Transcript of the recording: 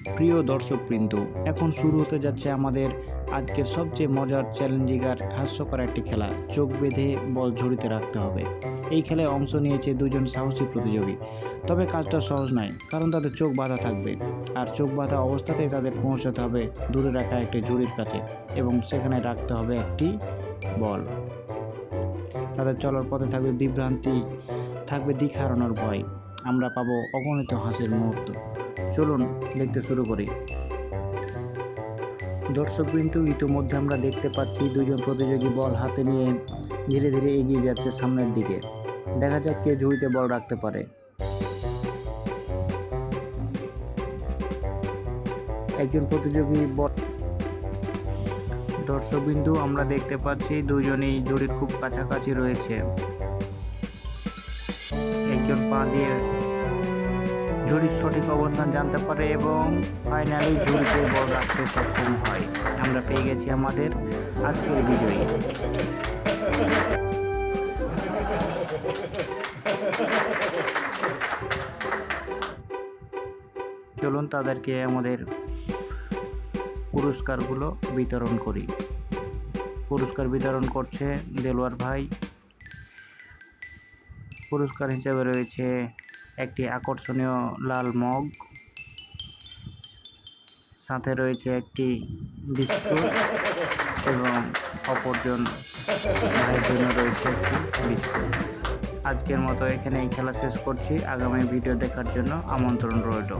প্রিয় দর্শকবৃন্দ, এখন শুরু হতে যাচ্ছে আমাদের আজকের সবচেয়ে মজার চ্যালেঞ্জিং আর হাস্যকর একটি খেলা। চোখ বেঁধে বল ঝুড়িতে রাখতে হবে। এই খেলায় অংশ নিয়েছে দুজন সাহসী প্রতিযোগী। তবে কাজটা সহজ নয়, কারণ তাদের চোখ বাঁধা থাকবে। আর চোখ বাঁধা অবস্থাতেই তাদের পৌঁছাতে হবে দূরে রাখা একটি ঝুড়ির কাছে এবং সেখানে রাখতে হবে একটি বল। তাদের চলার পথে থাকবে বিভ্রান্তি, থাকবে দিক হারানোর ভয়। আমরা পাবো অগণিত হাসির মুহূর্ত। চলুন দেখতে শুরু করি। দর্শক কিন্তু ইতিমধ্যে আমরা দেখতে পাচ্ছি দুজন প্রতিযোগী বল হাতে নিয়ে ধীরে ধীরে এগিয়ে যাচ্ছে সামনের দিকে। দেখা যাক কে ঝুড়িতে বল রাখতে পারে। একজন প্রতিযোগী বল দর্শকবিন্দু আমরা দেখতে পাচ্ছি দুজনেই ঝুড়ির খুব কাছাকাছি রয়েছে। একজন পা দিয়ে ঝুড়ির সঠিক অবস্থান জানতে পারে এবং ফাইনালি ঝুড়িতে বল রাখতে সক্ষম হয়। আমরা পেয়ে গেছি আমাদের আজকের বিজয়ী। চলুন তাদেরকে আমাদের পুরস্কারগুলো বিতরণ করি। পুরস্কার বিতরণ করছে দেলোয়ার ভাই। পুরস্কার হিসেবে রয়েছে একটি আকর্ষণীয় লাল মগ। সাথে রয়েছে একটি বিস্কুট এবং অপরজন ভাইয়ের জন্য রয়েছে একটি বিস্কুট। আজকের মতো এখানে এই খেলা শেষ করছি। আগামী ভিডিও দেখার জন্য আমন্ত্রণ রইল।